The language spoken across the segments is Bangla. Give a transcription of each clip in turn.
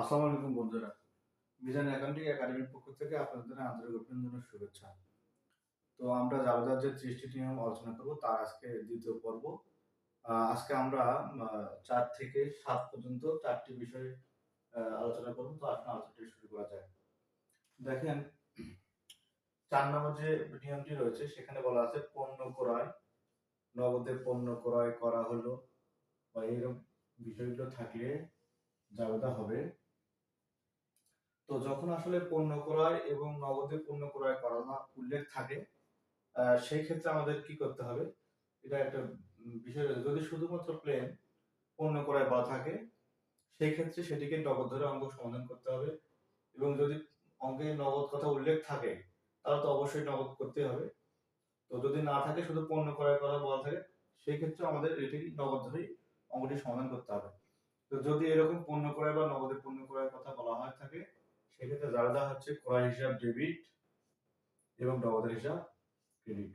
আসসালামু আলাইকুম বন্ধুরা। মিজান অ্যাকাউন্টিং একাডেমির পক্ষ থেকে আপনাদের আন্তরিক অভিনন্দন ও শুভেচ্ছা। তো আমরা জাবেদার যে ত্রিশটি নিয়ম আলোচনা করব, তার আজকে দ্বিতীয় পর্ব। আজকে আমরা চার থেকে সাত পর্যন্ত চারটি বিষয় আলোচনা করব। তো আসলে আলোচনাটি শুরু করা যায় দেখেন, চার নম্বর যে নিয়মটি রয়েছে, সেখানে বলা আছে, পণ্য ক্রয়, নগদে পণ্য ক্রয় করা হলো বা এরকম বিষয়গুলো থাকলে জাবেদা হবে। তো যখন আসলে পণ্য ক্রয় এবং নগদে পণ্য ক্রয় করার উল্লেখ থাকে সেই ক্ষেত্রে আমাদের কি করতে হবে? এটা একটা বিষয় যদি শুধুমাত্র প্লেন পণ্য ক্রয় বলা থাকে, সেই ক্ষেত্রে সেটিকে নগদ ধরে অঙ্ক সমাধান করতে হবে। এবং যদি অঙ্কে নগদ কথা উল্লেখ থাকে, তাহলে তো অবশ্যই নগদ করতে হবে। তো যদি না থাকে, শুধু পণ্য ক্রয় করা বলা থাকে, সেই ক্ষেত্রে আমাদের এটি নগদ ধরেই অঙ্কটি সমাধান করতে হবে। তো যদি এরকম পণ্য ক্রয় বা নগদে পণ্য ক্রয়ের কথা বলা হয় থাকে সেক্ষেত্রে যা হচ্ছে ক্রয় হিসাব ডেবিট এবং নগদের হিসাব ক্রেডিট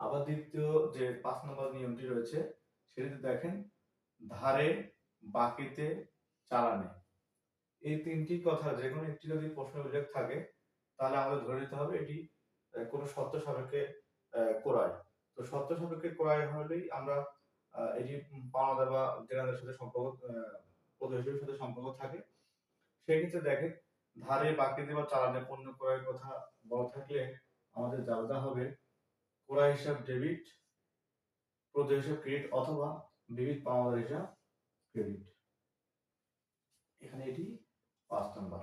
আবার দ্বিতীয় যে পাঁচ নম্বর নিয়মটি রয়েছে, সেটিতে দেখেন, ধারে, বাকিতে, চালানে। এই তিনটি কথা যে কোনো একটি যদি প্রশ্ন উল্লেখ থাকে, তাহলে আমাদের ধরে নিতে হবে এটি কোনো শর্ত সাপেক্ষে ক্রয়। তো শর্ত সাপেক্ষে ক্রয় হলেই আমরা এটি পাওনাদার বা দেনাদার সাথে সম্পর্ক প্রতিবেশীর সাথে সম্পর্ক থাকে। সেই ক্ষেত্রে দেখেন, ধারে বাকিতে বা চালানে পণ্য ক্রয়ের কথা বলা থাকলে আমাদের জানতে হবে, ক্রয় হিসাব ডেবিট প্রদেয় হিসাব ক্রেডিট অথবা বিবিধ পাওনাদার হিসাব ক্রেডিট এখানে এটি পাঁচ নম্বর।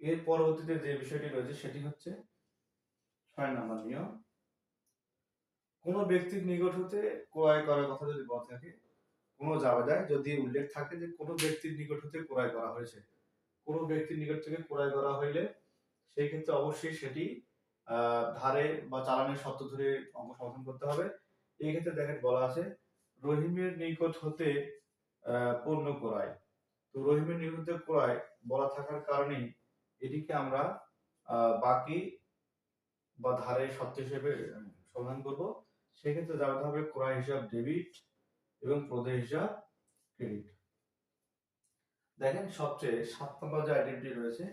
এর পরবর্তীতে যে বিষয়টি রয়েছে সেটি হচ্ছে ছয় নম্বর নিয়ম। কোনো ব্যক্তির নিকট হতে ক্রয় করার কথা যদি বলা থাকে কোনো জাবেদায় যদি উল্লেখ থাকে যে কোনো ব্যক্তির নিকট হতে ক্রয় করা হয়েছে। কোনো ব্যক্তির নিকট থেকে ক্রয় করা হইলে সেই ক্ষেত্রে অবশ্যই সেটি ধারে বা চালানের শর্ত ধরে অঙ্ক সমাধান করতে হবে। এই ক্ষেত্রে দেখেন বলা আছে, রহিমের নিকট হতে পণ্য ক্রয়। তো রহিমের নিকট হতে ক্রয় বলা থাকার কারণেই এটিকে আমরা বাকি বা ধারে শর্ত হিসেবে সমাধান করব। সেক্ষেত্রে জানতে হবে ক্রয় হিসাব, ডেবিট এবং হিসাব ক্রেডিট দেখেন সবচেয়ে সাত নম্বর যে আইডেন্টি রয়েছে,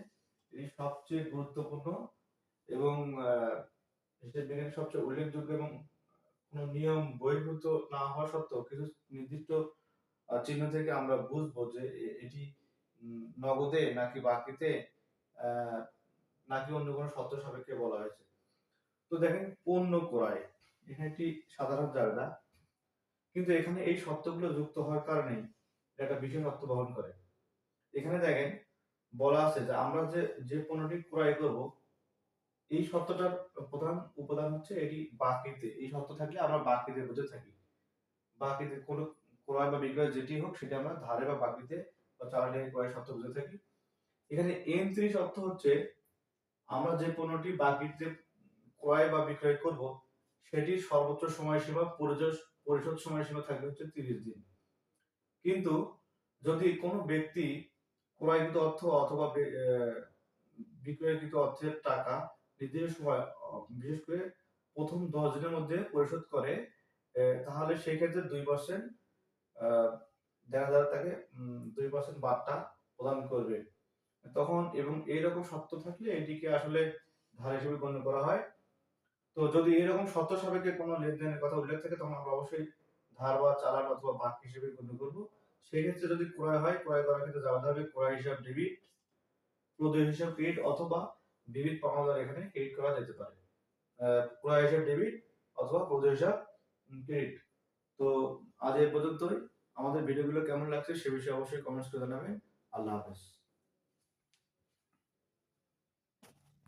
এটি সবচেয়ে গুরুত্বপূর্ণ এবং হিসেব বিজ্ঞানের সবচেয়ে উল্লেখযোগ্য এবং কোনো নিয়ম বহির্ভূত না হওয়া সত্ত্বেও কিছু নির্দিষ্ট চিহ্ন থেকে আমরা বুঝব যে এটি নগদে নাকি বাকিতে নাকি অন্য কোনো শর্ত সাপেক্ষে বলা হয়েছে। তো দেখেন পণ্য ক্রয়, এখানে একটি সাধারণ জায়গা। কিন্তু এখানে এই শর্তগুলো যুক্ত হওয়ার কারণেই একটা বিশেষ অর্থ বহন করে। এখানে দেখেন, বলা আছে যে আমরা যে যে পণ্যটি ক্রয় করব, এই শর্তটার প্রধান উপাদান হচ্ছে এটি বাকিতে। এই শর্ত থাকলে আমরা বাকিতে বুঝে থাকি। বাকিতে কোনো ক্রয় বা বিক্রয় যেটি হোক, সেটা আমরা ধারে বা বাকিতে বা চালানে ক্রয় শর্ত বুঝে থাকি। এখানে এন ত্রিশ অর্থ হচ্ছে, আমরা যে পণ্যটি বাকিতে ক্রয় বা বিক্রয় করব সেটির সর্বোচ্চ সময়সীমা পরিশোধ সময়সীমা থাকবে হচ্ছে তিরিশ দিন। কিন্তু যদি কোনো ব্যক্তি ক্রয়কৃত অর্থ অথবা বিক্রয়কৃত অর্থের টাকা নির্দিষ্ট সময় বিশেষ করে প্রথম দশ দিনের মধ্যে পরিশোধ করে তাহলে সেই ক্ষেত্রে দুই পার্সেন্ট দেখা যায় তাকে দুই পার্সেন্ট বার্তা প্রদান করবে। তখন এবং এইরকম শর্ত থাকলে এটিকে আসলে ধার হিসেবে গণ্য করা হয়। তো যদি এরকম শর্ত সাপেক্ষে কোনো লেনদেনের কথা উল্লেখ থাকে, তখন আমরা অবশ্যই ধার বা চালান অথবা বাক হিসেবে গণ্য করব। সেই ক্ষেত্রে যদি ক্রয় হয়, ক্রয় করার ক্ষেত্রে যাওয়া হবে ক্রয় হিসাব ডেবিট প্রদেয় হিসাব ক্রেডিট অথবা বিবিধ পাওনাদার এখানে ক্রেডিট করা যেতে পারে। ক্রয় হিসাব ডেবিট অথবা প্রদেয় হিসাব ক্রেডিট তো আজ এই পর্যন্তই। আমাদের ভিডিওগুলো কেমন লাগছে সে বিষয়ে অবশ্যই কমেন্টস করে জানাবেন। আল্লাহ হাফেজ।